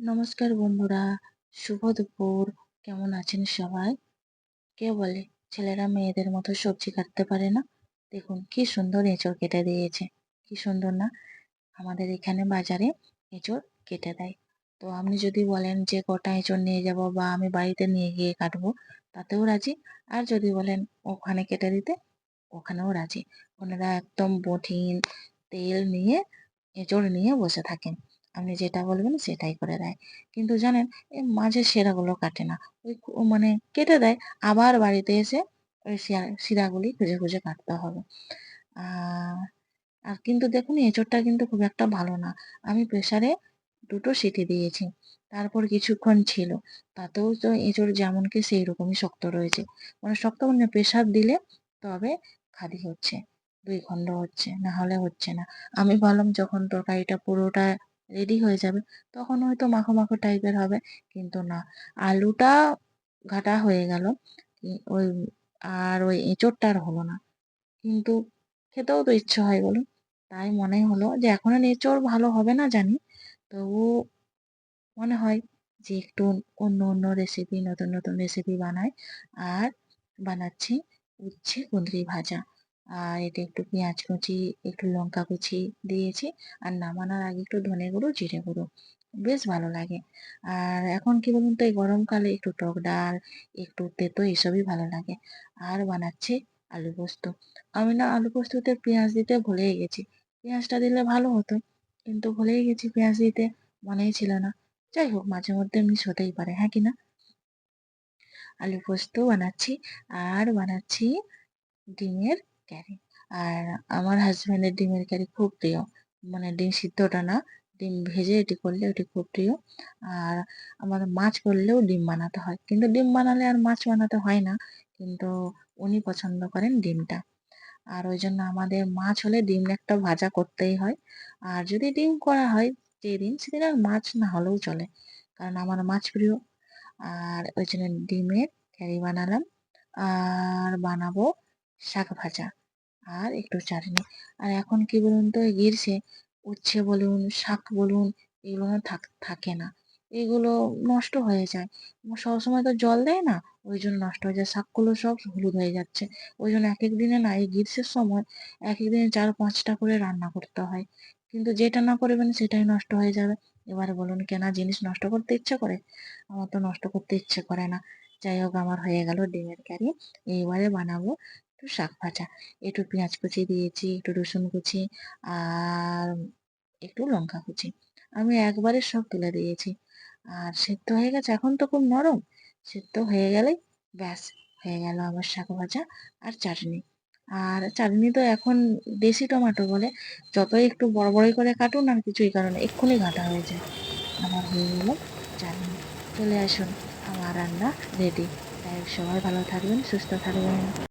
নমস্কার বন্ধুরা, শুভ দুপুর। কেমন আছেন সবাই? কে বলে? ছেলেরা মেয়েদের মতো সবজি কাটতে পারে না? দেখুন, কি সুন্দর এঁচড় কেটে দিয়েছে। কি সুন্দর না? আমাদের এখানে বাজারে এঁচড় কেটে দেয়। তো আপনি যদি বলেন যে গোটা এঁচড় নিয়ে যাব বা আমি বাড়িতে নিয়ে গিয়ে কাটবো? তাতেও রাজি। আর যদি বলেন, ওখানে কেটে দিতে? ওখানেও রাজি। ওনারা একদম বঠিন তেল নিয়ে, এঁচড় নিয়ে বসে থাকেন। আপনি যেটা বলবেন সেটাই করে দেয়। কিন্তু জানেন, এই মাঝের শিরাগুলো কাটে না। ওই মানে কেটে দেয়, আবার বাড়িতে এসে ওই শিরা শিরাগুলি খুঁজে খুঁজে কাটতে হবে। আর কিন্তু দেখুন, এঁচোড়টা কিন্তু খুব একটা ভালো না। আমি প্রেসারে দুটো সিটি দিয়েছি, তারপর কিছুক্ষণ ছিল। তাতেও তো এঁচোড় যেমন কি সেই রকমই শক্ত রয়েছে। মানে শক্ত মানে প্রেশার দিলে তবে খাদি হচ্ছে, দুই খণ্ড হচ্ছে, না হলে হচ্ছে না। আমি ভাবলাম যখন তরকারিটা পুরোটা রেডি হয়ে যাবে। তখন হয়তো মাখো মাখো টাইপের হবে, কিন্তু না। আলুটা ঘাটা হয়ে গেল ওই আর ওই এঁচোড়টা আর হলো না। কিন্তু খেতেও তো ইচ্ছে হয় বলুন। তাই মনে হলো যে এখন এঁচোড় ভালো হবে না জানি। তবু মনে হয় যে একটু অন্য অন্য রেসিপি নতুন নতুন রেসিপি বানাই। আর বানাচ্ছি উচ্ছে কুঁদরি ভাজা। আর এটা একটু পেঁয়াজ কুচি, একটু লঙ্কা কুচি দিয়েছি। আর নামানোর আগে একটু ধনে গুঁড়ো, জিরে গুঁড়ো। বেশ ভালো লাগে। আর এখন কি বলুন তো, এই গরমকালে একটু টক ডাল, একটু তেতো, এসবই ভালো লাগে। আর বানাচ্ছি আলু পোস্ত। আমি না আলু পোস্ততে পেঁয়াজ দিতে ভুলেই গেছি। পেঁয়াজটা দিলে ভালো হতো। কিন্তু ভুলেই গেছি পেঁয়াজ দিতে, মনেই ছিল না। যাই হোক, মাঝে মধ্যে মিস হতেই পারে হ্যাঁ কি না? আলু পোস্ত বানাচ্ছি। আর বানাচ্ছি ডিমের ক্যারি। আর আমার হাজব্যান্ডের ডিমের ক্যারি খুব প্রিয়। মানে ডিম সিদ্ধটা না, ডিম ভেজে এটি করলে ওটি খুব প্রিয়। আর আমার মাছ করলেও ডিম বানাতে হয়। কিন্তু ডিম বানালে আর মাছ বানাতে হয় না। কিন্তু উনি পছন্দ করেন ডিমটা। আর ওই জন্য আমাদের মাছ হলে ডিম একটা ভাজা করতেই হয়। আর যদি ডিম করা হয় যেদিন সেদিন আর মাছ না হলেও চলে। কারণ আমার মাছ প্রিয়। আর ওই জন্য ডিমের ক্যারি বানালাম। আর বানাবো শাক ভাজা। আর একটু চাটনি। আর এখন কি বলুন তো গ্রীষ্মে উচ্ছে বলুন, শাক বলুন, এগুলো থাক না। এগুলো নষ্ট হয়ে যায়। সবসময় তো জল দেয় না, ওই জন্য নষ্ট হয়ে যায়। শাকগুলো সব হলুদ হয়ে যাচ্ছে। ওই জন্য এক এক দিনে না, এই গ্রীষ্মের সময় এক এক দিনে চার, পাঁচটা করে রান্না করতে হয়। কিন্তু যেটা না করবেন, সেটাই নষ্ট হয়ে যাবে। এবার বলুন, কেনা জিনিস নষ্ট করতে ইচ্ছে করে? আমার তো নষ্ট করতে ইচ্ছে করে না। যাই হোক, আমার হয়ে গেল ডিমের কারি। এইবারে বানাবো একটু শাক ভাজা, একটু পেঁয়াজ কুচি দিয়েছি, একটু রসুন কুচি আর একটু লঙ্কা কুচি। আমি একবারে সব তুলে দিয়েছি। আর সেদ্ধ হয়ে গেছে, এখন তো খুব নরম। সেদ্ধ হয়ে গেলেই ব্যাস, হয়ে গেল আমার শাক ভাজা আর চাটনি। আর চাটনি তো এখন দেশি টমেটো বলে, যতই একটু বড় বড়ই করে কাটুন, আর কিছুই কারণে এক্ষুনি ঘাটা হয়ে যায়। আমার হয়ে গেল চাটনি। চলে আসুন, আমার রান্না রেডি। তাই সবাই ভালো থাকবেন, সুস্থ থাকবেন।